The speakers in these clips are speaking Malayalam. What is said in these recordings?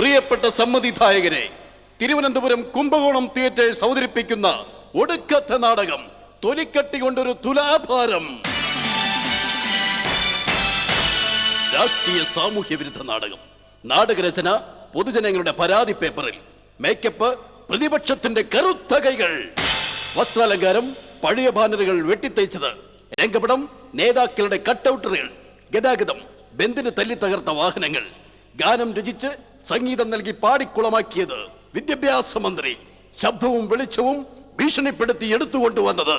പ്രിയപ്പെട്ട സമ്മതിദായകരെ തിരുവനന്തപുരം കുംഭകോണം തിയേറ്റേഴ്സ് അവതരിപ്പിക്കുന്ന ഒടുക്കത്തെ നാടകം തൊലിക്കട്ടി കൊണ്ടൊരു തുലാഭാരം. രാഷ്ട്രീയ സാമൂഹ്യ വിരുദ്ധ നാടകം. നാടകരചന പൊതുജനങ്ങളുടെ പരാതി പേപ്പറിൽ. മേക്കപ്പ് പ്രതിപക്ഷത്തിന്റെ കറുത്ത കൈകൾ. വസ്ത്രാലങ്കാരം പഴയ ബാനറുകൾ വെട്ടിത്തേച്ചത്. രംഗപടം നേതാക്കളുടെ കട്ടൗട്ടറുകൾ ഗതാഗതം ബന്ദിന് തല്ലി തകർത്ത വാഹനങ്ങൾ. ഗാനം രചിച്ച് സംഗീതം നൽകി പാടിക്കുളമാക്കിയത് വിദ്യാഭ്യാസ മന്ത്രി. ശബ്ദവും വെളിച്ചവും ഭീഷണിപ്പെടുത്തി എടുത്തുകൊണ്ടുവന്നത്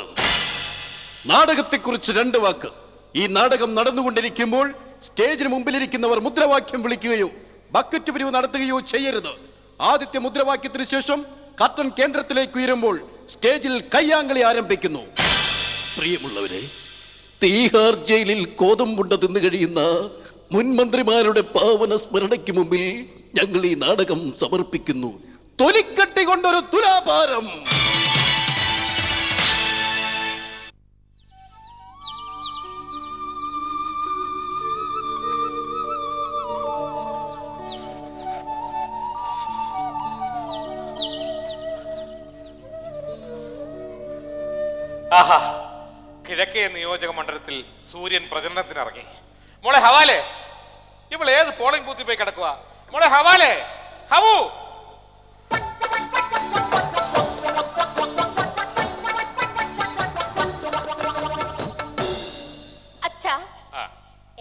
നാടകത്തെക്കുറിച്ച് രണ്ട് വാക്ക്. ഈ നാടകം നടന്നുകൊണ്ടിരിക്കുമ്പോൾ സ്റ്റേജിന് മുമ്പിലിരിക്കുന്നവർ മുദ്രാവാക്യം വിളിക്കുകയോ ബക്കറ്റ് പിരിവ് നടത്തുകയോ ചെയ്യരുത്. ആദ്യത്തെ മുദ്രാവാക്യത്തിന് ശേഷം കർട്ടൻ കേന്ദ്രത്തിലേക്ക് ഉയരുമ്പോൾ സ്റ്റേജിൽ കയ്യാങ്കളി ആരംഭിക്കുന്നു. പ്രിയമുള്ളവരെ തീഹാർ ജയിലിൽ കോതമ്പുണ്ട തിന്നു കഴിയുന്ന മുൻ മന്ത്രിമാരുടെ പാവന സ്മരണയ്ക്ക് മുമ്പിൽ ഞങ്ങൾ ഈ നാടകം സമർപ്പിക്കുന്നു. തൊലിക്കട്ടി കൊണ്ടൊരു തുലാഭാരം. ആഹാ കിഴക്കേ നിയോജക മണ്ഡലത്തിൽ സൂര്യൻ പ്രചരണത്തിനിറങ്ങി. മോളെ ഹവാലെ ഇവൾ ഏത് പോളിംഗ് ബൂത്തിൽ പോയി കിടക്കുക മോളെ ഹവാലെ ഹവു!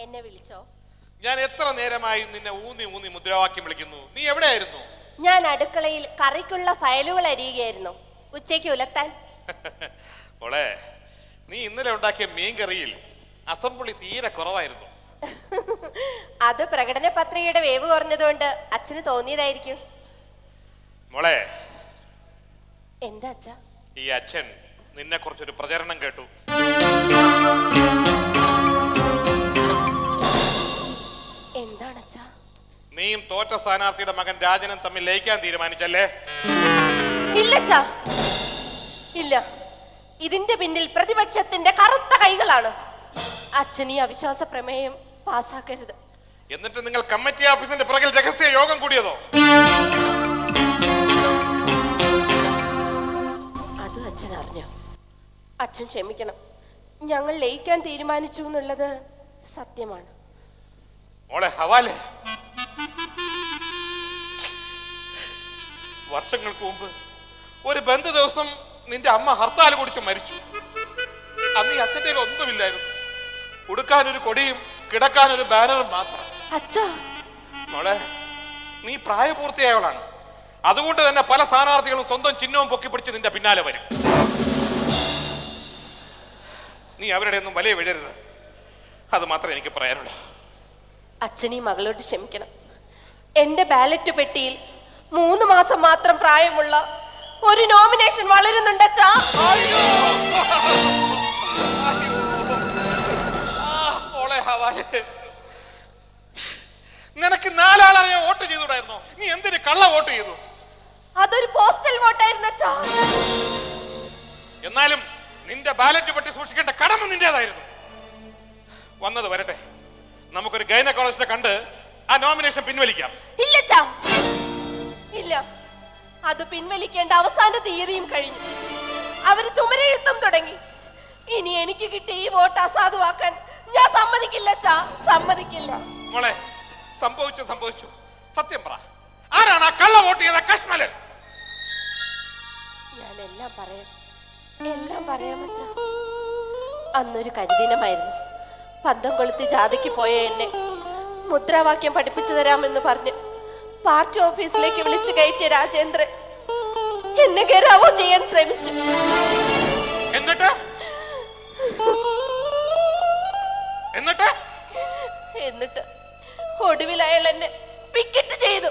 എന്നെ വിളിച്ചോ? ഞാൻ എത്ര നേരമായി നിന്നെ ഊന്നി ഊന്നി മുദ്രാവാക്യം വിളിക്കുന്നു? നീ എവിടെയായിരുന്നു? ഞാൻ അടുക്കളയിൽ കറിക്കുള്ള ഫയലുകൾ അരിയുകയായിരുന്നു. ഉച്ചയ്ക്ക് ഉലത്താൻ. മോളെ നീ ഇന്നലെ ഉണ്ടാക്കിയ മീൻ കറിയിൽ അസംബ്ലി തീരെ കുറവായിരുന്നു. അത് പ്രകടന പത്രികയുടെ വേവ് കുറഞ്ഞതുകൊണ്ട് അച്ഛന് തോന്നിയതായിരിക്കും. മോളെ. എന്താ അച്ഛാ? ഈ അച്ഛൻ നിന്നെ കുറിച്ചൊരു പ്രചരണം കേട്ടു. എന്താണ് അച്ഛാ? നീയും തോറ്റ സ്ഥാനാർത്ഥിയുടെ മകൻ രാജനും തമ്മിൽ ലയിക്കാൻ തീരുമാനിച്ചല്ലേ? ഇല്ല അച്ഛാ. ഇല്ല. ഇതിന്റെ പിന്നിൽ പ്രതിപക്ഷത്തിന്റെ കറുത്ത കൈകളാണ്. അച്ഛൻ ഈ അവിശ്വാസ പ്രമേയം പാസ്സാക്കരുത്. എന്നിട്ട് നിങ്ങൾ കമ്മിറ്റി ഓഫീസിന്റെ പുറകിൽ രഹസ്യ യോഗം കൂടിയതോ? അത് അച്ഛൻ അറിഞ്ഞോ? അച്ഛൻ ക്ഷമിക്കണം. ഞങ്ങൾ ലയിക്കാൻ തീരുമാനിച്ചു എന്നുള്ളത് സത്യമാണ്. മോളെ ഹവാലെ. വർഷങ്ങൾക്ക് മുമ്പ് ഒരു ബന്ധ ദിവസം നിന്റെ അമ്മ ഹർത്താൽ കുടിച്ച് മരിച്ചു. അന്ന് ഈ അച്ഛന്റെ ഒന്നുമില്ലായിരുന്നു. കൊടുക്കാനൊരു ഒരു കൊടിയും കിടക്കാൻ ഒരു ബാനർ മാത്രം. അച്ഛാ. മോളെ നീ പ്രായപൂർത്തിയായവളാണ്. അതുകൊണ്ട് തന്നെ പല സ്ഥാനാർത്ഥികളും സ്വന്തം ചിഹ്നവും പൊക്കിപ്പിടിച്ച് നിന്റെ പിന്നാലെ വരും. നീ അവരുടെ ഒന്നും വലിയ വിടരുത്. അത് മാത്രമേ എനിക്ക് പറയാനുള്ളൂ. അച്ഛനീ മകളോട് ക്ഷമിക്കണം. എന്റെ ബാലറ്റ് പെട്ടിയിൽ മൂന്ന് മാസം മാത്രം പ്രായമുള്ള ഒരു നോമിനേഷൻ വളരുന്നുണ്ട് അച്ഛാ. ഹവാലെ. നിനക്ക് നാലാളറിയാൻ വോട്ട് ചെയ്തുകൂടായിരുന്നോ? നീ എന്തിന് കള്ള വോട്ട് ചെയ്തു? അതൊരു പോസ്റ്റൽ വോട്ടായിരുന്നു എന്നാലും നിന്റെ ബാലറ്റ് പെട്ടി സൂക്ഷിക്കേണ്ട കടമ നിന്റേതായിരുന്നു. വന്നത് വരട്ടെ. നമുക്കൊരു ഗൈനക്കോളജിനെ കണ്ട് ആ നോമിനേഷൻ പിൻവലിക്കാം. ഇല്ല ഇല്ല. അത് പിൻവലിക്കേണ്ട അവസാന തീയതിയും കഴിഞ്ഞു. അവർ ചുമരെഴുത്തും തുടങ്ങി. ഇനി എനിക്ക് കിട്ടിയ ഈ വോട്ട് അസാധുവാക്കാൻ ഞാൻ സമ്മതിക്കില്ല അച്ഛാ. സമ്മതിക്കില്ല. മോളെ സംഭവിച്ചു സംഭവിച്ചു. സത്യം പറ. ആരാണ് ആ കള്ള വോട്ട് ചെയ്ത കശ്മലൻ? ഞാൻ എല്ലാം പറയാം. എല്ലാം പറയാം അച്ഛാ. അന്നൊരു കരിദിനമായിരുന്നു. പന്തം കൊളുത്തി ജാതിക്ക് പോയ എന്നെ മുദ്രാവാക്യം പഠിപ്പിച്ചു തരാമെന്ന് പറഞ്ഞ് പാർട്ടി ഓഫീസിലേക്ക് വിളിച്ചു കയറ്റിയ രാജേന്ദ്രൻ എന്നെ ഗരാവോ ചെയ്യാൻ ശ്രമിച്ചു. എന്നിട്ട്? എന്നിട്ട് എന്നിട്ട് ഒടുവിൽ അയാൾ എന്നെ പിക്കറ്റ് ചെയ്തു.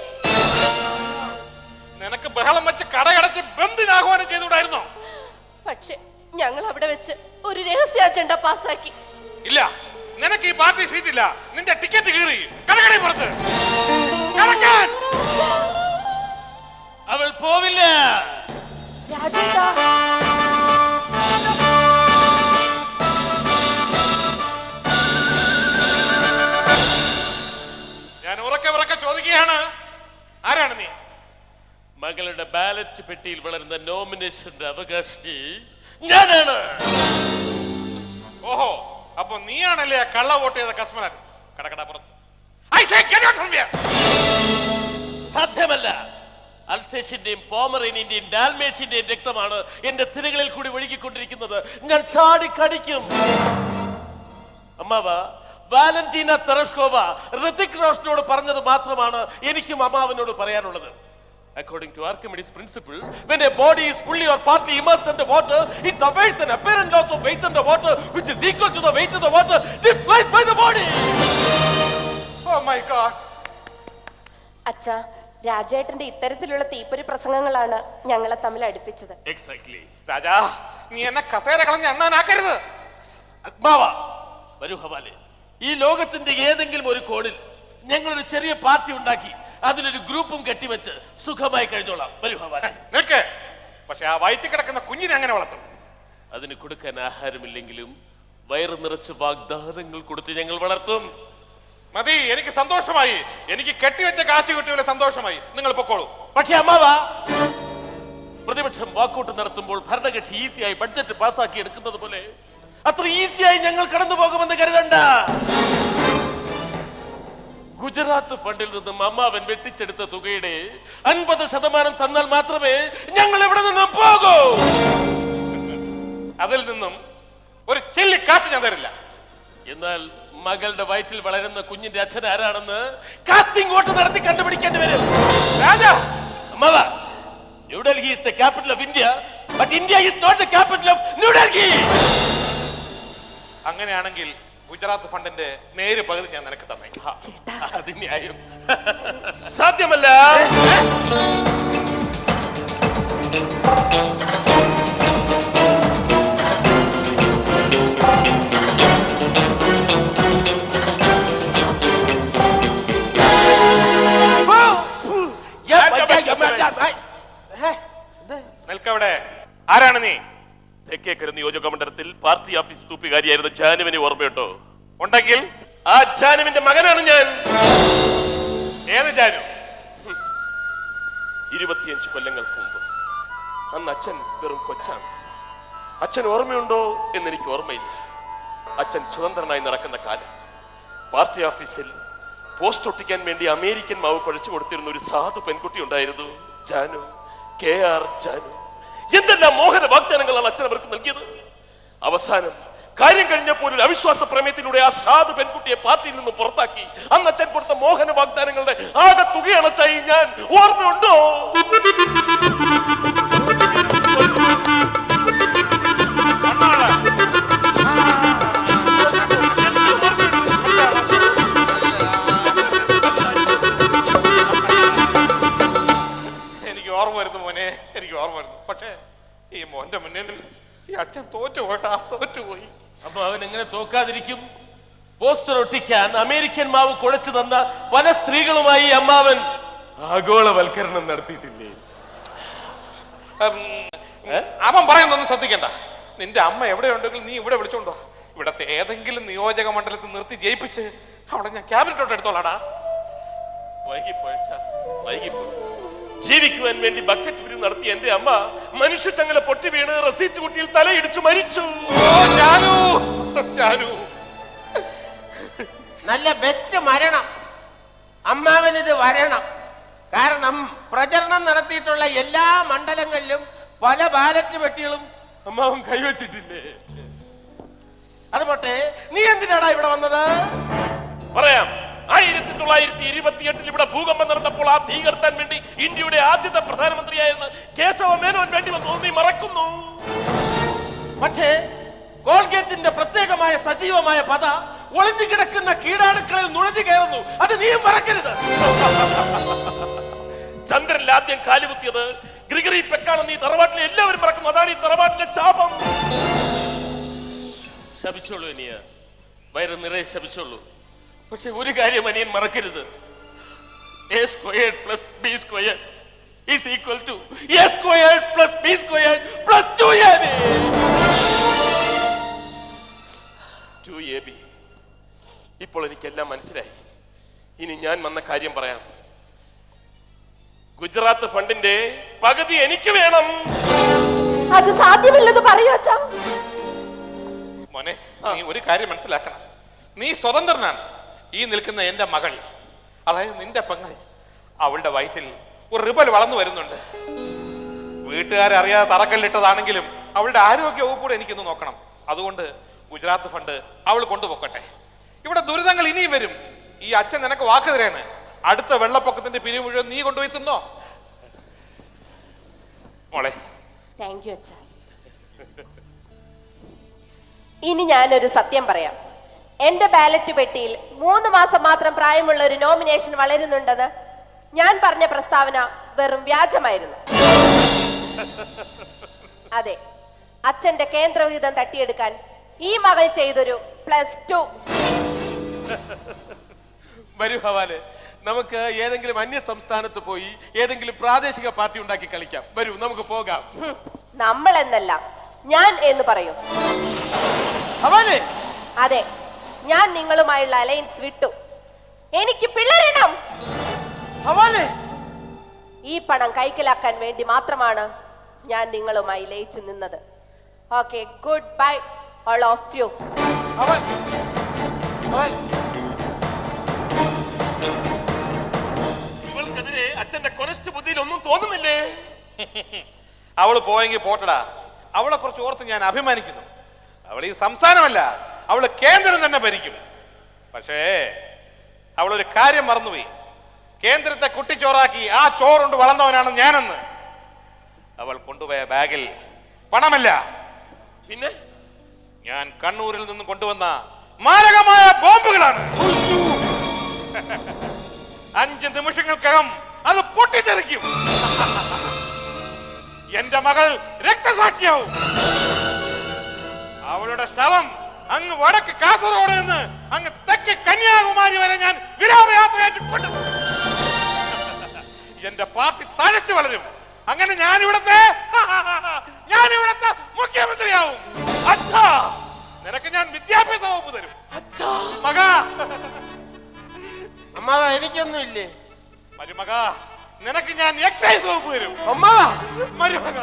നിനക്ക് ബഹളം വെച്ച് കടയടച്ച് ബന്ദിന് ആഹ്വാനം ചെയ്തുകൂടായിരുന്നോ? പക്ഷെ ഞങ്ങൾ അവിടെ വെച്ച് ഒരു രഹസ്യ അജണ്ട പാസ്സാക്കി. ഇല്ല നിനക്ക് ഈ പാർട്ടി സീറ്റ് ഇല്ല. നിന്റെ ടിക്കറ്റ് കീറി. കടകടി പുറത്ത്. അവൾ പോവില്ല. രാജേട്ടാ. ബാലറ്റ് പെട്ടിയിൽ വളരുന്ന നോമിനേഷന്റെ അവകാശി ഞാനാണ്. ഓഹോ അപ്പൊ നീയാണല്ലേ ആ കള്ള വോട്ട് ചെയ്ത കസ്മനൻ കടക്കട പുറത്ത്. I say get out from here. സാധ്യമല്ല. അൽസേഷിന്റെയും പോമറേനിന്റെയും ഡാൽമേഷിന്റെയും രക്തമാണ് എന്റെ സ്ഥിരകളിൽ കൂടി ഒഴുകിക്കൊണ്ടിരിക്കുന്നത്. ഞാൻ ചാടി കടിക്കും. അമ്മാവ വാലന്റീന തെറഷ്കോവ ഋതിക് റോഷനോട് പറഞ്ഞത് മാത്രമാണ് എനിക്കും അമ്മാവനോട് പറയാനുള്ളത്. According to Archimedes' principle, when a body is fully or partly immersed in the water, it suffers an apparent loss of weight in the water, which is equal to the weight of the water displaced by the body. Oh my God. അച്ഛാ രാജേട്ടന്റെ ഇത്തരത്തിലുള്ള തീപ്പൊരി പ്രസംഗങ്ങളാണ് ഞങ്ങളെ തമ്മിൽ അടുപ്പിച്ചത് Exactly. രാജാ നീ എന്നെ കസേര കളഞ്ഞ് എണ്ണാനാക്കരുത് അഗ്മാവ വരൂ ഹവാലെ ഈ ലോകത്തിന്റെ ഏതെങ്കിലും ഒരു കോണിൽ ഞങ്ങളൊരു ചെറിയ പാർട്ടി ഉണ്ടാക്കി അതിലൊരു ഗ്രൂപ്പും കെട്ടിവെച്ച് സുഖമായി കഴിഞ്ഞോളാം. വരൂ നിൽക്ക് പക്ഷെ ആ വയറ്റി കിടക്കുന്ന കുഞ്ഞിനെ അങ്ങനെ വളർത്തും? അതിന് കൊടുക്കാൻ ആഹാരമില്ലെങ്കിലും വയറ് നിറച്ച് വാഗ്ദാനങ്ങൾ കൊടുത്ത് ഞങ്ങൾ വളർത്തും. മതി എനിക്ക് സന്തോഷമായി. എനിക്ക് കെട്ടിവെച്ച കാശ് കിട്ടിയവരെ സന്തോഷമായി. നിങ്ങൾ പൊക്കോളൂ. പക്ഷെ അമ്മാവ പ്രതിപക്ഷം വാക്കൗട്ട് നടത്തുമ്പോൾ ഭരണകക്ഷി ഈസിയായി ബഡ്ജറ്റ് പാസ്സാക്കി എടുക്കുന്നത് പോലെ അത്ര ഈസിയായി ഞങ്ങൾ കടന്നു പോകുമെന്ന് കരുതണ്ട. ഗുജറാത്ത് ഫണ്ടിൽ നിന്നും അമ്മാവൻ വെട്ടിച്ചെടുത്ത തുകയുടെ അൻപത് ശതമാനം തന്നാൽ മാത്രമേ ഞങ്ങൾ ഇവിടെ നിന്ന് പോകൂ? അതിൽ നിന്നും ഒരു ചെല്ലി കാശ് ഞാൻ തരില്ല. എന്നാൽ മകളുടെ വയറ്റിൽ വളരുന്ന കുഞ്ഞിന്റെ അച്ഛൻ ആരാണെന്ന് കാസ്റ്റിംഗ് വോട്ട് നടത്തി കണ്ടുപിടിക്കേണ്ടി വരും. രാജാ അമ്മാവ New Delhi is the capital of India but India is not the capital of New Delhi അങ്ങനെയാണെങ്കിൽ ഗുജറാത്ത് ഫണ്ടിന്റെ നേര് പകുതി ഞാൻ നിനക്ക് തന്നേക്കാം. അത് ന്യായം സാധ്യമല്ല. നിൽക്കവിടെ ആരാണ് നീ? തെക്കേക്കര നിയോജക മണ്ഡലത്തിൽ പാർട്ടി ഓഫീസ് തൂപ്പുകാരിയായിരുന്ന ജാനുവിനെ ഓർമ്മയുണ്ടോ? ഉണ്ടെങ്കിൽ ആ ജാനുവിന്റെ മകനാണ് ഞാൻ. ഏത് ജാനു? ഇരുപത്തിയഞ്ച് കൊല്ലങ്ങൾക്ക് മുമ്പ്. അന്ന് അച്ഛൻ വെറും കൊച്ചാണ്. അച്ഛൻ ഓർമ്മയുണ്ടോ എന്ന് എനിക്ക് ഓർമ്മയില്ല. അച്ഛൻ സ്വതന്ത്രനായി നടക്കുന്ന കാലം. പാർട്ടി ഓഫീസിൽ പോസ്റ്റ് ഒട്ടിക്കാൻ വേണ്ടി അമേരിക്കൻ മാവ് കുഴച്ചു കൊടുത്തിരുന്ന ഒരു സാധു പെൺകുട്ടി ഉണ്ടായിരുന്നു. Janu K R Janu. എന്തെല്ലാം മോഹന വാഗ്ദാനങ്ങളാണ് അച്ഛൻ അവർക്ക് നൽകിയത്? അവസാനം കാര്യം കഴിഞ്ഞപ്പോൾ ഒരു അവിശ്വാസ പ്രമേയത്തിലൂടെ ആ സാധു പെൺകുട്ടിയെ പാർട്ടിയിൽ നിന്ന് പുറത്താക്കി. അന്ന് അച്ഛൻ കൊടുത്ത മോഹന വാഗ്ദാനങ്ങളുടെ ആകെ തുകയണച്ചായി ഞാൻ. ഓർമ്മയുണ്ടോ? അച്ഛൻ തോറ്റു പോട്ടാ തോറ്റുപോയി അപ്പൊ അവൻ എങ്ങനെ തോക്കാതിരിക്കും? പോസ്റ്റർ ഒട്ടിക്കാൻ അമേരിക്കൻ മാവ് കുഴച്ചു തന്ന പല സ്ത്രീകളുമായി അമ്മാവൻ ആഗോളവൽക്കരണം നടത്തിയിട്ടില്ലേ? അവൻ പറയുന്നൊന്നും ശ്രദ്ധിക്കണ്ട. നിന്റെ അമ്മ എവിടെ ഉണ്ടെങ്കിൽ നീ ഇവിടെ വിളിച്ചോണ്ടോ? ഇവിടത്തെ ഏതെങ്കിലും നിയോജക മണ്ഡലത്തിൽ നിർത്തി ജയിപ്പിച്ച് അവിടെ ഞാൻ ക്യാബിനറ്റോട്ട് എടുത്തോളാടാ. വൈകി വൈകിപ്പോയി. ജീവിക്കുവാൻ വേണ്ടി ബക്കറ്റ് പിരിവ് നടത്തിയ എന്റെ അമ്മ മനുഷ്യ ചങ്ങല പൊട്ടി വീണ് റസീറ്റ് കുട്ടിയിൽ തലയിടിച്ചു മരിച്ചു. നല്ല ബെസ്റ്റ് മരണം. അമ്മാവനിത് വരണം. കാരണം പ്രചരണം നടത്തിയിട്ടുള്ള എല്ലാ മണ്ഡലങ്ങളിലും പല ബാലറ്റ് പെട്ടികളും അമ്മാവൻ കൈവച്ചിട്ടില്ലേ? അത് പോട്ടെ നീ എന്തിനാടാ ഇവിടെ വന്നത്? പറയാം. ആയിരത്തി തൊള്ളായിരത്തി ഇരുപത്തിയെട്ടിൽ ഇവിടെ ഭൂകമ്പം നടന്നപ്പോൾ ആ തീ കടത്താൻ വേണ്ടി ഇന്ത്യയുടെ ആദ്യത്തെ പ്രധാനമന്ത്രിയായിരുന്ന കേശവ മേനോൻ വേണ്ടി തോന്നി മറക്കുന്നു. പക്ഷേ കോൾഗേറ്റിന്റെ പ്രത്യേകമായ സജീവമായ പത ഒളിഞ്ഞു കിടക്കുന്ന കീടാണുക്കളിൽ നുഴഞ്ഞു കയറുന്നു. അത് നീയും മറക്കരുത്. ചന്ദ്രനിൽ ആദ്യം കാലുകുത്തിയത് ഗ്രിഗറി പെക്കാണ്. നീ തറവാട്ടിലെ എല്ലാവരും മറക്കുന്നു. അതാണ് ഈ തറവാട്ടിലെ ശാപം. ശപിച്ചോളൂ ഇനിയ. വയറ് നിറയെ ശപിച്ചോളൂ. പക്ഷെ ഒരു കാര്യം അനിയൻ മറക്കരുത്. A square plus B square is equal to A square plus B square plus two A B two A B ഇപ്പോൾ എനിക്കെല്ലാം മനസ്സിലായി. ഇനി ഞാൻ വന്ന കാര്യം പറയാം. ഗുജറാത്ത് ഫണ്ടിന്റെ പകുതി എനിക്ക് വേണം. അത് സാധ്യമല്ലെന്ന് പറയൂ അച്ഛാ. മോനെ നീ ഒരു കാര്യം മനസ്സിലാക്കണം. നീ സ്വതന്ത്രനാണ്. ഈ നിൽക്കുന്ന എന്റെ മകൾ അതായത് നിന്റെ പെങ്ങൾ അവളുടെ വയറ്റിൽ ഒരു റിബൽ വളർന്നു വരുന്നുണ്ട്. വീട്ടുകാരറിയാതെ തറക്കല്ലിട്ടതാണെങ്കിലും അവളുടെ ആരോഗ്യ കൂടെ എനിക്കൊന്ന് നോക്കണം. അതുകൊണ്ട് ഗുജറാത്ത് ഫണ്ട് അവൾ കൊണ്ടുപോക്കട്ടെ. ഇവിടെ ദുരിതങ്ങൾ ഇനിയും വരും. ഈ അച്ഛൻ നിനക്ക് വാക്ക് തരാണ് അടുത്ത വെള്ളപ്പൊക്കത്തിന്റെ പിരിവ് മുഴുവൻ നീ കൊണ്ടുപോയി തിന്നോ. മോളെ. താങ്ക് യു അച്ഛാ. ഇനി ഞാനൊരു സത്യം പറയാം. എന്റെ ബാലറ്റ് പെട്ടിയിൽ മൂന്ന് മാസം മാത്രം പ്രായമുള്ള ഒരു നോമിനേഷൻ വളരുന്നുണ്ടെന്ന് ഞാൻ പറഞ്ഞ പ്രസ്താവന വെറും വ്യാജമായിരുന്നു. അതെ അച്ഛന്റെ കേന്ദ്രവിഹിതം തട്ടിയെടുക്കാൻ ഈ മകൾ ചെയ്തൊരു പ്ലസ് ടു വരൂ ഹവാലെ നമുക്ക് ഏതെങ്കിലും അന്യ സംസ്ഥാനത്ത് പോയി ഏതെങ്കിലും പ്രാദേശിക പാർട്ടി ഉണ്ടാക്കി കളിക്കാം. വരൂ നമുക്ക് പോകാം. നമ്മൾ എന്നല്ല ഞാൻ എന്ന് പറയൂ. ഹവാലെ! അതെ ഞാൻ നിങ്ങളുമായുള്ള അലയൻസ് വിട്ടു. എനിക്ക് പിള്ളേരണം ഹവാലെ ഈ പണം കൈക്കലാക്കാൻ വേണ്ടി മാത്രമാണ് ഞാൻ നിങ്ങളുമായി ലയിച്ചു നിന്നത്. Okay good bye all of you. ഹവാൽ ഹവാൽ ഇവൾക്കെതിരെ അച്ഛന്റെ കൊനസ്റ്റ് ബുദ്ധിയിൽ ഒന്നും തോന്നുന്നില്ലേ? അവൾ പോയെങ്കിൽ പോട്ടടാ. അവളെ കുറിച്ച് ഓർത്ത് ഞാൻ അഭിമാനിക്കുന്നു. അവൾ ഈ സംസ്ഥാനമല്ല. അവൾ കേന്ദ്രം തന്നെ ഭരിക്കും. പക്ഷേ അവളൊരു കാര്യം മറന്നുപോയി. കേന്ദ്രത്തെ കുട്ടിച്ചോറാക്കി ആ ചോറുണ്ട് വളർന്നവനാണ് ഞാനെന്ന്. അവൾ കൊണ്ടുപോയ ബാഗിൽ പണമല്ല. പിന്നെ ഞാൻ കണ്ണൂരിൽ നിന്ന് കൊണ്ടുവന്ന മാരകമായ ബോംബുകളാണ്. അഞ്ച് നിമിഷങ്ങൾക്കകം അത് പൊട്ടിത്തെറിക്കും. എന്റെ മകൾ രക്തസാക്ഷിയാവും. അവളുടെ ശവം അങ്ങ് വടക്ക് കാസർഗോഡ് നിന്ന് അങ്ങ് തെക്ക് കന്യാകുമാരി വരെ ഞാൻ വിരാമയാത്രയായിട്ട് കൊണ്ടു. എന്റെ പാർട്ടി തഴച്ചു വളരും. അങ്ങനെ ഞാൻ ഇവിടത്തെ ഞാൻ ഇവിടത്തെ മുഖ്യമന്ത്രിയാവും. അച്ഛാ നിനക്ക് ഞാൻ വിദ്യാഭ്യാസ വകുപ്പ് തരും. അച്ഛാ. മകാ. അമ്മാവ എനിക്കൊന്നും ഇല്ലേ മരുമക നിനക്ക് ഞാൻ എക്സൈസ് വകുപ്പ് തരും. അമ്മാവ മരുമക.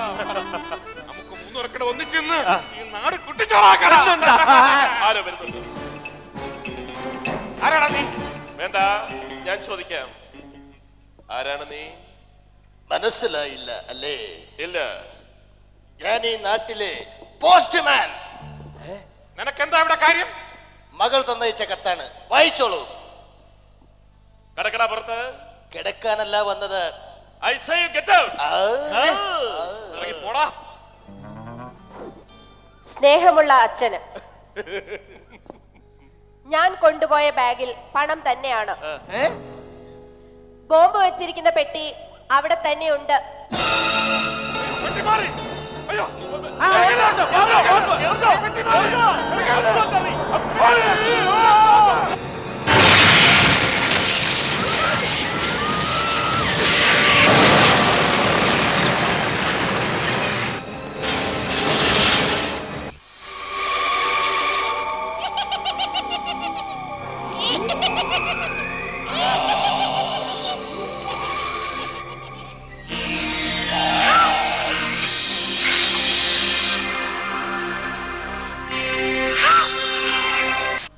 മൂന്നുറക്കടെ ഒന്നിച്ചെന്ന് ഈ നാട് കുട്ടിച്ചോറാക്കണം ആരോ വരുന്നുണ്ട്. ആരാടാ നീ? വേണ്ട ഞാൻ ചോദിക്കാം. ആരാണ് നീ? മനസ്സിലായില്ല അല്ലേ? ഇല്ല. ഞാൻ ഈ നാട്ടിലെ പോസ്റ്റ്മാൻ. നിനക്ക് എന്താ ഇവിടെ കാര്യം? മകൾ തന്നയച്ച കത്താണ്. വായിച്ചോളൂ. കടക്കട പുറത്ത്. കിടക്കാനല്ല വന്നത്. I say you get out ആ, ഇറങ്ങി പോടാ സ്നേഹമുള്ള അച്ഛന്. ഞാൻ കൊണ്ടുപോയ ബാഗിൽ പണം തന്നെയാണ്. ബോംബ് വെച്ചിരിക്കുന്ന പെട്ടി അവിടെ തന്നെയുണ്ട്. വെട്ടി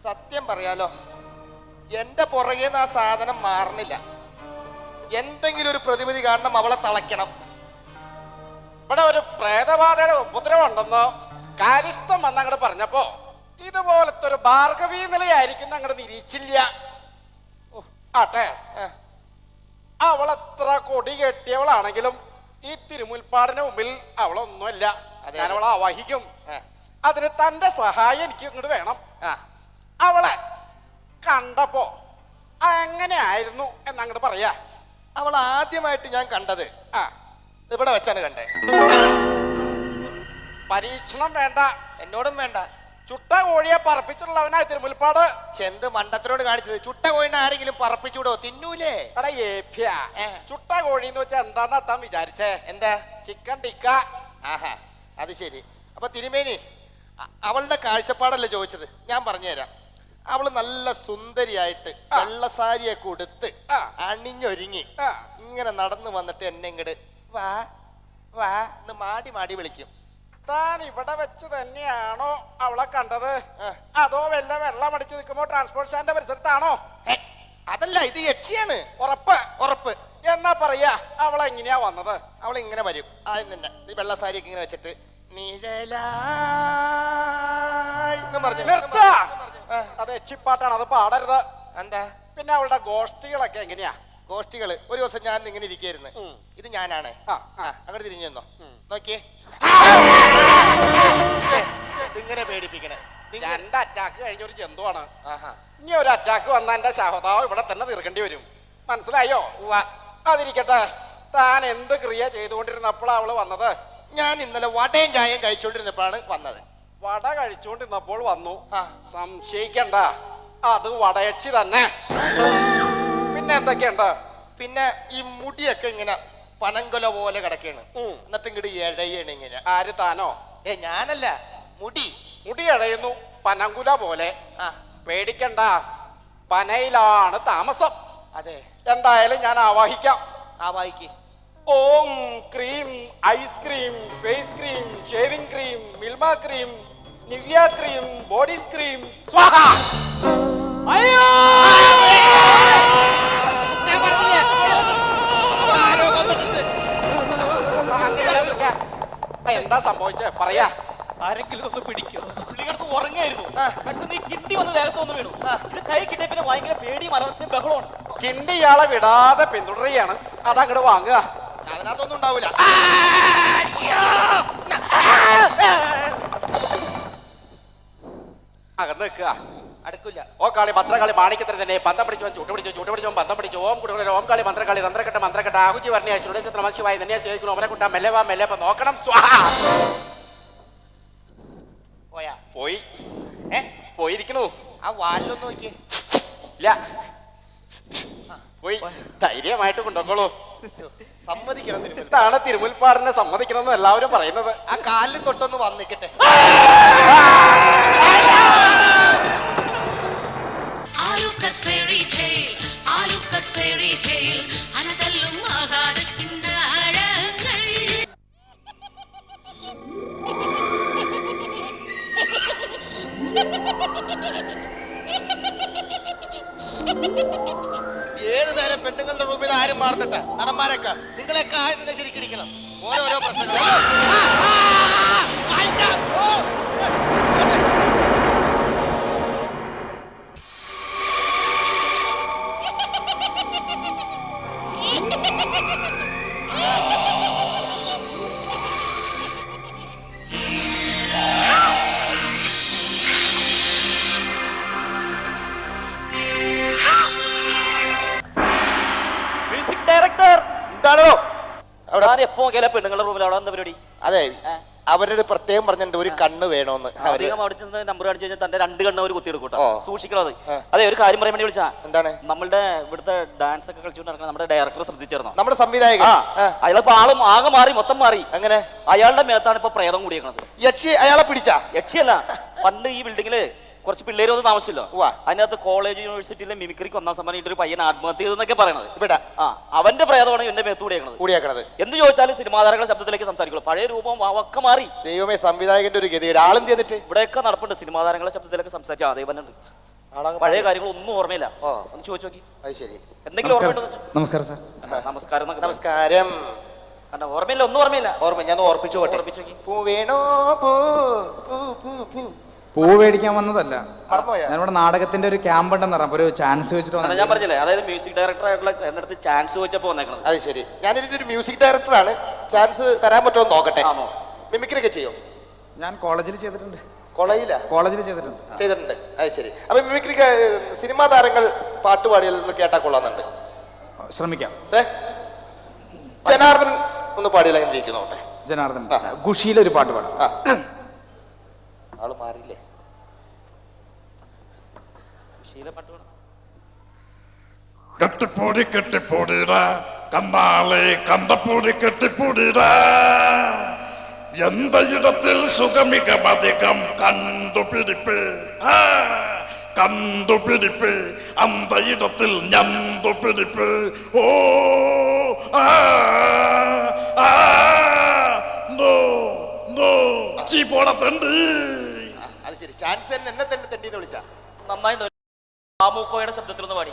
സത്യം പറയാലോ എന്റെ പുറകെ ആ സാധനം മാറണില്ല. എന്തെങ്കിലും ഒരു പ്രതിവിധി കാണണം അവളെ തളയ്ക്കണം. ഇവിടെ ഒരു പ്രേതബാധയുടെ ഉപദ്രവമുണ്ടെന്നോ കാര്യസ്ഥം അങ്ങോട്ട് പറഞ്ഞപ്പോ ഇതുപോലത്തെ ഒരു ഭാർഗവീ നിലയായിരിക്കും അങ്ങോട്ട് നിരീക്ഷില്ല. ആട്ടെ. അവളത്ര കൊടി കെട്ടിയവളാണെങ്കിലും ഈ തിരുമുൽപ്പാടിന് മുമ്പിൽ അവളൊന്നുമല്ല. അവളെ ആവാഹിക്കും. അതിന് തന്റെ സഹായം എനിക്ക് ഇങ്ങോട്ട് വേണം. അവളെ കണ്ടപ്പോ എങ്ങനെയായിരുന്നു എന്നങ്ങോട്ട് പറയാ. അവൾ ആദ്യമായിട്ട് ഞാൻ കണ്ടത് ആ. ഇവിടെ വെച്ചാണ് കണ്ടേ. പരീക്ഷണം വേണ്ട. എന്നോടും വേണ്ട. ചുട്ട കോഴിയെ പറപ്പിച്ചിട്ടുള്ളവനായി തിരുമുൽപ്പാട് ചെന്ത് മണ്ടത്തിനോട് കാണിച്ചത് ചുട്ട കോഴിനെ ആരെങ്കിലും പറപ്പിച്ചുവിടോ? തിന്നൂലേ? എടാ ഏഭ്യ ഏ. ചുട്ട കോഴി എന്ന് വെച്ചാ എന്താന്ന് അത്താൻ വിചാരിച്ചേ? എന്താ? ചിക്കൻ ടിക്ക. ആഹാ അത് ശരി. അപ്പൊ തിരുമേനി അ- അവളുടെ കാഴ്ചപ്പാടല്ലേ ചോദിച്ചത്? ഞാൻ പറഞ്ഞുതരാം. അവൾ നല്ല സുന്ദരിയായിട്ട് വെള്ളസാരിയൊക്കെ ഉടുത്ത് ആ. അണിഞ്ഞൊരുങ്ങി. ആ. ഇങ്ങനെ നടന്നു വന്നിട്ട് എന്നെ ഇങ്ങട് വാ വാ എന്ന് മാടി മാടി വിളിക്കും. താൻ ഇവിടെ വെച്ച് തന്നെയാണോ അവളെ കണ്ടത്? അതോ വല്ല വെള്ളം അടിച്ചു നിൽക്കുമ്പോ ട്രാൻസ്പോർട്ട് സ്റ്റാൻഡിന്റെ പരിസരത്താണോ? അതല്ല ഇത് യക്ഷിയാണ്. ഉറപ്പ്. ഉറപ്പ്. എന്നാ പറയാ അവളെ എങ്ങനെയാ വന്നത്? അവൾ ഇങ്ങനെ വരും. ആദ്യം തന്നെ ഈ വെള്ളസാരിയൊക്കെ ഇങ്ങനെ വെച്ചിട്ട്. നിർത്ത. അത് എച്ചിപ്പാട്ടാണ് അത് പാടരുത്. എന്താ? പിന്നെ അവളുടെ ഗോഷ്ഠികളൊക്കെ എങ്ങനെയാ? ഗോഷ്ഠികൾ ഒരു ദിവസം ഞാൻ ഇങ്ങനെ ഇരിക്കായിരുന്നു. ഇത് ഞാനാണ്. ആ. അങ്ങോട്ട് തിരിഞ്ഞു തന്നോ നോക്കിയേ. ഇങ്ങനെ പേടിപ്പിക്കണേ. രണ്ട് അറ്റാക്ക് കഴിഞ്ഞ ഒരു ജന്തുവാണ്. ഇനി ഒരു അറ്റാക്ക് വന്നാൽ എന്റെ ശവതാവ് ഇവിടെ തന്നെ തീർക്കേണ്ടി വരും. മനസ്സിലായോ. അതിരിക്കട്ടെ. താൻ എന്ത് ക്രിയ ചെയ്തുകൊണ്ടിരുന്നപ്പോൾ അവൾ വന്നത്? ഞാൻ ഇന്നലെ വടയും ചായയും കഴിച്ചോണ്ടിരുന്നപ്പോഴാണ് വന്നത്. വട കഴിച്ചുകൊണ്ടിരുന്നപ്പോൾ വന്നു. സംശയിക്കണ്ട. അത് വടയച്ചി തന്നെ. പിന്നെ എന്തൊക്കെയുണ്ട്? പിന്നെ ഈ മുടിയൊക്കെ ഇങ്ങനെ പനങ്കൊല പോലെ കിടക്കാണ്. എന്നിട്ട് ഇങ്ങോട്ട് ഇഴയാണ് ഇങ്ങനെ. ആര് താനോ? ഏ ഞാനല്ല. മുടി. മുടി അടയുന്നു പനങ്കുല പോലെ. ആ. പേടിക്കണ്ട. പനയിലാണ് താമസം. അതെ. എന്തായാലും ഞാൻ ആവാഹിക്കാം. ആ വായിക്ക് ഓം cream ice cream face cream shaving cream Milma cream Nivea cream body cream. സ്വാഹ! എന്താ സംഭവിച്ചേ? പറയാ. ആരെങ്കിലും ഒന്ന് പിടിക്കോ. പുള്ളിക്കടുത്ത് ഉറങ്ങായിരുന്നു. പെട്ടെന്ന് ഈ കിണ്ടി വന്ന് ദേഹത്ത് വീണു. ഇത് കൈ കിട്ടിയ പിന്നെ ഭയങ്കര പേടിയും അലർച്ചയും ബഹളമാണ് കിണ്ടി ഇയാളെ വിടാതെ പിന്തുടരുകയാണ്. അതങ്ങോട്ട് വാങ്ങുക. അതിനകത്തൊന്നും ഉണ്ടാവില്ല അകന്ന് നിൽക്കുക. അടുക്കില്ല. ഓ കാളി ഭദ്രകാളി മാണിക്കത്തിന് തന്നെ പന്തം പിടിച്ചവൻ ചൂട്ട് പിടിച്ചു ചൂട്ട് പിടിച്ചവൻ പന്തം പിടിച്ചു ഓം കുടുകളി ഓം കാളി മന്ത്രകാളി തന്ത്രക്കെട്ട മന്ത്രക്കെട്ട ആഹുജി വർണിയ ചുടച്ച മത്സ്യമായി നിന്നെ സേവിക്കുന്നു അവനെ കുട്ടാ മെല്ലവാ മെല്ലപ്പ നോക്കണം. സ്വാഹ! പോയാ? പോയി. ഏ? പോയിരിക്കണു. ആ വാലിലൊന്ന് നോക്കിയേ ഇല്ല. പോയി. ധൈര്യമായിട്ട് കൊണ്ടുപോക്കോളൂ. സമ്മതിക്കണം ഇതാണ് തിരുമുൽപ്പാടിനെ സമ്മതിക്കണമെന്ന് എല്ലാവരും പറയുന്നത്. ആ കാലിൽ തൊട്ടൊന്ന് വന്നിക്കട്ടെ ഏത് നേരം പെണ്ണുങ്ങളുടെ റൂമിൽ ആരും മാറണ്ട നടന്മാരൊക്കെ നിങ്ങളെയൊക്കെ ആദ്യം തന്നെ ശരിക്കിടിക്കണം ഓരോരോ പ്രശ്നങ്ങൾ അവരുടെ പ്രത്യേകം പറഞ്ഞിട്ടുണ്ട് ഒരു കണ്ണ് വേണോന്ന്. അവർ അധികം അവിടെ ചെന്ന് നമ്പർ കാണിച്ചു കഴിഞ്ഞാൽ തന്റെ രണ്ട് കണ്ണ് ഒരു കുത്തിയെടുക്കൂട്ടോ ഓ. സൂക്ഷിക്കണം അത് അതെ ഒരു കാര്യം പറയാൻ വേണ്ടി വിളിച്ചാ. എന്താണ്? നമ്മളുടെ ഇവിടുത്തെ ഡാൻസ് ഒക്കെ കളിച്ചുകൊണ്ട് നടക്കുന്ന നമ്മുടെ ഡയറക്ടർ ശ്രദ്ധിച്ചിരുന്നു? നമ്മുടെ സംവിധായകൻ. ആ ആ, അയാളിപ്പോ ആളും ആകെ മാറി മൊത്തം മാറി. അങ്ങനെ അയാളുടെ മേത്താണ് ഇപ്പൊ പ്രേതം കൂടിയേക്കണത്. യക്ഷി അയാളെ പിടിച്ചാ? യക്ഷിയല്ല പണ്ട് ഈ ബിൽഡിങ്ങിൽ കുറച്ച് പിള്ളേര് വന്ന് താമസിച്ചില്ല. ഉവ്വ. അതിനകത്ത് കോളേജ് യൂണിവേഴ്സിറ്റിയിലെ മിമിക്രിക്ക് ഒന്നാം സമ്മാനം ഒരു പയ്യൻ ആത്മഹത്യ ചെയ്തെന്നൊക്കെ പറയണത്. ഇവിടെ. ആ അവന്റെ പ്രേതമാണ് എന്റെ മേത്ത് കൂടിയേക്കണത്. കൂടിയാക്കണത്. എന്ത് ചോദിച്ചാലും സിനിമാതാരങ്ങളുടെ ശബ്ദത്തിലേക്ക് സംസാരിക്കുള്ളൂ. പഴയ രൂപം അവക്കെ മാറി. ദൈവമേ സംവിധായകന്റെ ഒരു ഗതി ആളും ചെയ്തിട്ട്? ഇവിടെയൊക്കെ നടപ്പുണ്ട്. സിനിമാതാരങ്ങളുടെ ശബ്ദത്തിലൊക്കെ സംസാരിച്ച അതേ നാടകം പഴയ കാര്യങ്ങൾ ഒന്നും ഓർമ്മയില്ല. ഓ. ഒന്ന് ചോദിച്ചു നോക്കി. അത് ശരി. എന്തെങ്കിലും ഓർമ്മയുണ്ടോ നമസ്കാരം സാർ. നമസ്കാരം എന്നൊക്കെ പറയും. നമസ്കാരം. കണ്ടോ ഓർമ്മയില്ല ഒന്നും ഓർമ്മയില്ല. ഓർമ്മ ഞാൻ ഓർപ്പിച്ചോട്ടെ ഓർപ്പിച്ചു നോക്കി. പൂ വേണോ? പൂ പൂ പൂ പൂ. പൂ മേടിക്കാൻ വന്നതല്ല. ഞാൻ ഞാനിവിടെ നാടകത്തിന്റെ ഒരു ക്യാമ്പ് ഉണ്ടെന്ന് പറയാം ഒരു ചാൻസ് വെച്ചിട്ട് വന്നു ഞാൻ. പറഞ്ഞില്ലേ അതായത് മ്യൂസിക് ഡയറക്ടർ ആയിട്ടുള്ള എന്റെ അടുത്ത് ചാൻസ് വെച്ചപ്പോ വന്നേക്കണത്. അത് ശരി. ഞാനിതിന്റെ ഒരു മ്യൂസിക് ഡയറക്ടറാണ് ചാൻസ് തരാൻ പറ്റുമോ എന്ന് നോക്കട്ടെ. ആണോ? മിമിക്രിയൊക്കെ ചെയ്യും? ഞാൻ കോളേജിൽ ചെയ്തിട്ടുണ്ട്. കൊളയില്ല കോളേജിൽ ചെയ്തിട്ടുണ്ട്. ചെയ്തിട്ടുണ്ട്. അത് ശരി. അപ്പൊ മിമിക്രി സിനിമാ താരങ്ങൾ പാട്ടുപാടിയിൽ നിന്ന് കേട്ടാ കൊള്ളാന്നുണ്ട് ശ്രമിക്കാം. ജനാർദ്ദൻ ഒന്ന് പാടിയാലും അങ്ങനെ ഇരിക്കുന്നോട്ടെ ജനാർദ്ദൻ. ഖുഷിയിലൊരു ഒരു പാട്ട് പാടാം. മാറിയില്ലേ? കെട്ടിപ്പൂടി കെട്ടിപ്പൂടിട കന്നാളെ കണ്ടപ്പൂടി കെട്ടിപ്പൂടിട എന്ത ഇടത്തിൽ സുഖമികമധികം കണ്ടുപിടിപ്പ് കണ്ടുപിടിപ്പ് അന്ത ഇടത്തിൽ ഞണ്ടുപിടിപ്പ് ഓ ആ ആ നോ നോ. ചീ പോടത്തുണ്ട് ചാൻസ് തന്നെ എന്നെ തന്നെ തെണ്ടിന്ന് വിളിച്ചാ? നന്നായിട്ട് ശബ്ദത്തിൽ ഒന്ന് പാടി.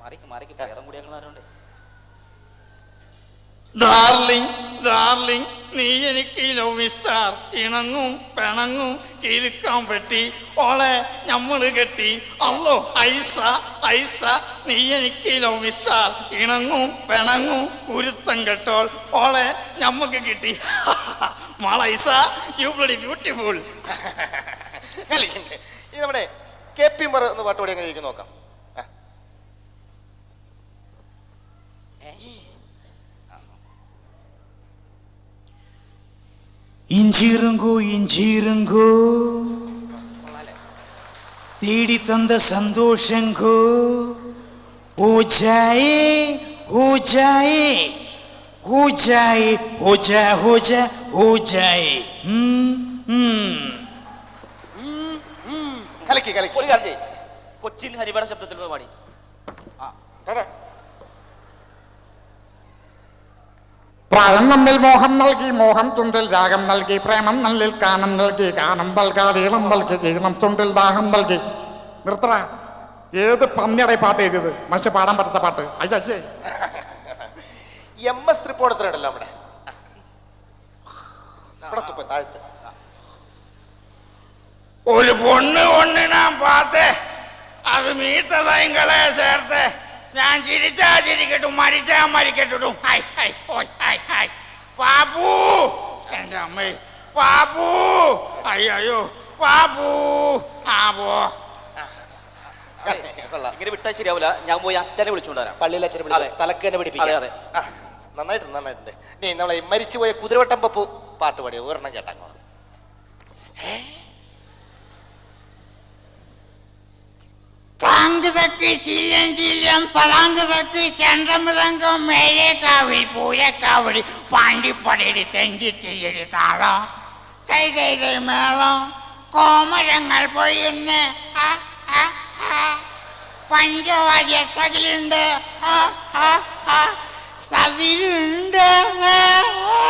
മാറിക്ക് മാറിക്ക്. പേരം കൂടിയാക്കുന്നാരുണ്ട് ഡാർലിംഗ് ഡാർലിംഗ് നീ എനിക്ക് ലോവിസ്റ്റാർ ഇണങ്ങും പിണങ്ങും കിരുക്കാൻ പറ്റി. ഓളെ ഞമ്മൾ കെട്ടി. അല്ലോ ഐസ ഐസ നീ എനിക്ക് ലോവിസ്റ്റാർ ഇണങ്ങും പിണങ്ങും കുരുത്തം കെട്ടോൾ. ഓളെ ഞമ്മക്ക് കിട്ടി. മാളൈസ യു ബ്ലഡി ബ്യൂട്ടിഫുൾ കളിക്കണ്ടേ ഇത് നമ്മുടെ കെ പി മർ എന്ന പാട്ട് പാടി എങ്ങനെ ഇരിക്കും നോക്കാം ആ. இஞ்சிருங்கோ இஞ்சிருங்கோ தேடி தந்த சந்தோஷங்கோ ஓ ஜாயே ஓ ஜாயே ഹൂജായി ഹൂജ ഹൂജ ഹൂജായി കലക്കി കലക്കി. ഒരു കാര്യം കൊച്ചിൻ ഹരിവട ശബ്ദത്തിൽ പാടി. പ്രായം നമ്മിൽ മോഹം നൽകി മോഹം തുണ്ടിൽ രാഗം നൽകി പ്രേമം നല്ലിൽ കാനം നൽകി കാനം നൽകാതെ ഈളം നൽകി ഈളം തുണ്ടിൽ ദാഹം നൽകി. നിർത്തറ ഏത് പന്നിയുടെ പാട്ട് എഴുതിയത്? മനുഷ്യ പാടാൻ പറ്റാത്ത പാട്ട്. അയ്യേ. എം എസ് തൃപ്പോണത്തിനുണ്ടല്ലോ നമ്മുടെ? ഇവിടെ തുപ്പ താഴത്ത്. ഒരു പൊണ്ണ് ഒന്ന് ഞാൻ പാത്തേ. അത് മീത്ത സൈങ്കളെ ചേർത്ത്. ഞാൻ ചിരിച്ചാ ചിരിക്കട്ടും മരിച്ചാ മരിക്കട്ടും. ഹൈ ഹൈ ഓയ് ഹൈ ഹൈ. പാപ്പു! എന്റെ അമ്മേ പാപ്പു! അയ്യോ പാപ്പു! ആ പോ. ഇങ്ങനെ വിട്ടാൽ ശരിയാവില്ല ഞാൻ പോയി അച്ഛനെ വിളിച്ചുകൊണ്ടുവരാം പള്ളിയിലെ പള്ളിയിൽ അച്ഛനെ തലക്ക് തന്നെ പിടിപ്പിക്കാം. അതെ. നന്നായിട്ടുണ്ട് നന്നായിട്ടുണ്ട് നീ നമ്മളെ മരിച്ചുപോയ കുതിരവട്ടം പപ്പു പാട്ട് പാടിയ ഒരെണ്ണം കേട്ടാ താങ്ക് തക്ക് ചില്ലം ചില്ലം പളാങ്ക് തക്ക് ചന്ദ്രമൃതങ്കം മേലേക്കാവിൽ പൂരക്കാവടി പാണ്ടിപ്പടയുടെ തെണ്ടിത്തിരി താളം. കൈ കൈ കൈ മേളം. കോമരങ്ങൾ പൊഴിയുന്ന. പഞ്ചവാദ്യ തകിലുണ്ട് ആ. ആ, ആ, ആ.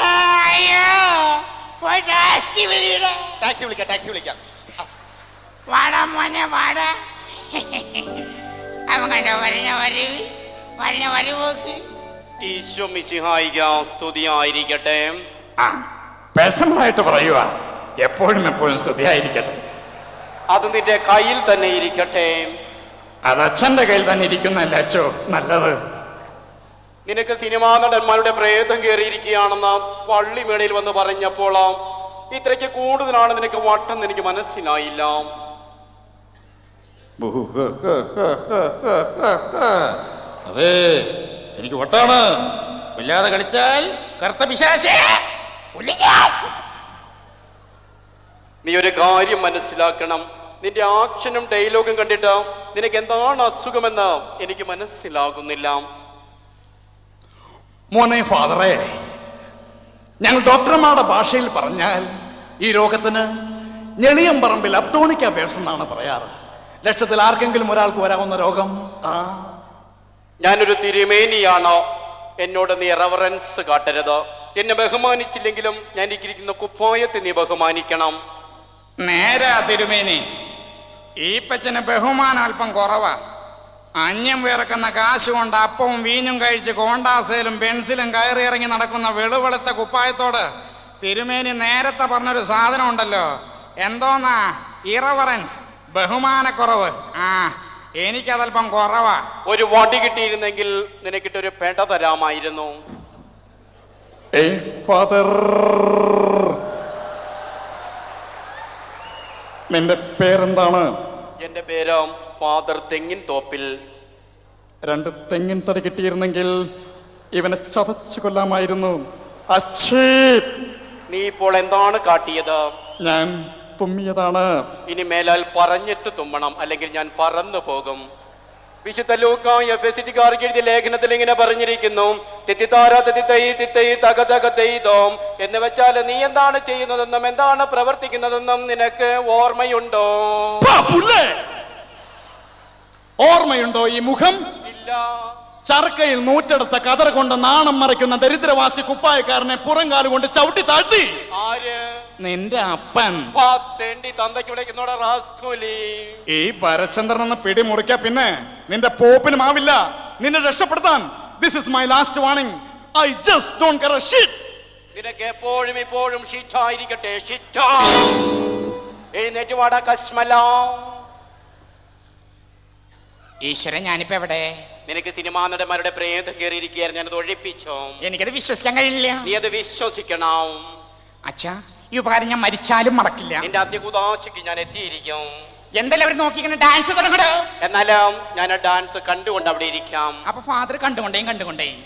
ആ, ആ, പോയി ടാക്സി വിളിക്കാം ടാക്സി വിളിക്കാം. വാടാ മോനെ വാടാ. അവൻ കണ്ടോ വരഞ്ഞ വരവ് വരഞ്ഞ വരവോക്ക് ഈശോ മിശിഹായിക്കാം സ്തുതിയായിരിക്കട്ടെ. പേഴ്സണലായിട്ട് പറയുക എപ്പോഴും എപ്പോഴും സ്തുതിയായിരിക്കട്ടെ. അത് നിന്റെ കയ്യിൽ തന്നെ ഇരിക്കട്ടെ. അത് അച്ഛന്റെ കയ്യിൽ തന്നെ ഇരിക്കുന്നല്ല അച്ഛോ നല്ലത്. നിനക്ക് സിനിമാ നടന്മാരുടെ പ്രേതം കയറിയിരിക്കുകയാണെന്ന് പള്ളിമേടയിൽ വന്ന് പറഞ്ഞപ്പോൾ ഇത്രയ്ക്ക് കൂടുതലാണ് നിനക്ക് വട്ടം എനിക്ക് മനസ്സിലായില്ല. അതെ എനിക്ക് വട്ടാണ്. വല്ലാതെ കളിച്ചാൽ കറുത്ത പിശാശേ. നീ ഒരു കാര്യം മനസ്സിലാക്കണം. നിന്റെ ആക്ഷനും ഡയലോഗും കണ്ടിട്ട് നിനക്ക് എന്താണ് അസുഖമെന്ന് എനിക്ക് മനസ്സിലാകുന്നില്ല. മോനെ ഫാദറെ ഞങ്ങൾ ഡോക്ടർമാരുടെ ഭാഷയിൽ പറഞ്ഞാൽ ഈ രോഗത്തിന് ഞെളിയം പറമ്പിൽ അപ്ടോണിക് അപേഴ്സ് എന്നാണ് പറയാറ്. ലക്ഷത്തിൽ ആർക്കെങ്കിലും ഒരാൾക്ക് വരാവുന്ന രോഗം? ആ. ഞാനൊരു തിരുമേനിയാണോ? എന്നോട് നീ റെവറൻസ് കാട്ടരുത്. എന്നെ ബഹുമാനിച്ചില്ലെങ്കിലും ഞാൻ ഇരിക്കുന്ന കുപ്പായത്തെ നീ ബഹുമാനിക്കണം. നേരാ തിരുമേനി. ഈ പച്ചന് ബഹുമാനം അല്പം കുറവാ. അന്യം വിറക്കുന്ന കാശ് കൊണ്ട് അപ്പവും വീഞ്ഞും കഴിച്ച് കോണ്ടാസയിലും പെൻസിലും കയറി ഇറങ്ങി നടക്കുന്ന വെളുവെളുത്ത കുപ്പായത്തോട് തിരുമേനി നേരത്തെ പറഞ്ഞൊരു സാധനം ഉണ്ടല്ലോ. എന്തോന്നാ? ഇറവറൻസ് ബഹുമാനക്കുറവ്. ആ എനിക്കതല്പം കുറവാ. ഒരു വടി കിട്ടിയിരുന്നെങ്കിൽ നിനക്കിട്ടൊരു പെട തരാമായിരുന്നു. ഫാദർ നിന്റെ പേരെന്താണ്? എന്റെ പേര്? ഫാദർ തെങ്ങിൻ തോപ്പിൽ രണ്ട് തെങ്ങിൻ തടി കിട്ടിയിരുന്നെങ്കിൽ ഇവനെ ചതച്ചു കൊല്ലാമായിരുന്നു. അച്ഛേ! നീ ഇപ്പോൾ എന്താണ് കാട്ടിയത്? ഞാൻ തുമ്മിയതാണ്. ഇനി മേലാൽ പറഞ്ഞിട്ട് തുമ്മണം അല്ലെങ്കിൽ ഞാൻ പറന്നു പോകും. വിശുദ്ധ ലൂക്ക എഫ് എസ് ടിക്കാർക്ക് എഴുതിയ ലേഖനത്തിൽ ഇങ്ങനെ പറഞ്ഞിരിക്കുന്നു തെറ്റിത്താര തെറ്റിത്തൈ തിത്തൈ തക തക തെയ്തോം. എന്ന് വെച്ചാൽ നീ എന്താണ് ചെയ്യുന്നതെന്നും എന്താണ് പ്രവർത്തിക്കുന്നതെന്നും നിനക്ക് ഓർമ്മയുണ്ടോ! ഓർമ്മയുണ്ടോ ഈ മുഖം? ഇല്ല. ചർക്കയിൽ നൂറ്റെടുത്ത കതർ കൊണ്ട് നാണം മറയ്ക്കുന്ന ദരിദ്രവാസി കുപ്പായക്കാരനെ പുറംകാൽ കൊണ്ട് ചവിട്ടി താഴ്ത്തി. നിന്റെ അപ്പൻ. ഈ പരചന്ദ്രൻ എന്ന പിടി മുറിക്ക പിന്നെ. നിന്റെ പോപ്പിനും ആവില്ല നിന്നെ രക്ഷപ്പെടുത്താൻ. This is my last warning I just don't care shit നിനക്ക് എപ്പോഴും ഇപ്പോഴും ഷിറ്റായിരിക്കട്ടെ ഷിറ്റ എഴുന്നേറ്റ് വാടാ കശ്മല. ഈശ്വരൻ ഞാനിപ്പോ എവിടെ? നിനക്ക് സിനിമാ നടന്മാരുടെ പ്രേതം കയറിയിരിക്കുകയായിരുന്നു. ഞാനത് ഒഴിപ്പിച്ചോ? എനിക്കത് വിശ്വസിക്കാൻ കഴിയില്ല. നീ അത് വിശ്വസിക്കണം. അച്ഛാ ഈ ഉപകാരം ഞാൻ മരിച്ചാലും മറക്കില്ല. നിന്റെ അന്ത്യകുദാശയ്ക്ക് ഞാൻ എത്തിയിരിക്കും. എന്തെല്ലാം അവർ നോക്കിക്കണ? ഡാൻസ് തുടങ്ങണോ? എന്നാലും ഞാൻ ആ ഡാൻസ് കണ്ടുകൊണ്ട് അവിടെ ഇരിക്കാം. അപ്പൊ ഫാദർ കണ്ടുകൊണ്ടേയും കണ്ടുകൊണ്ടേയും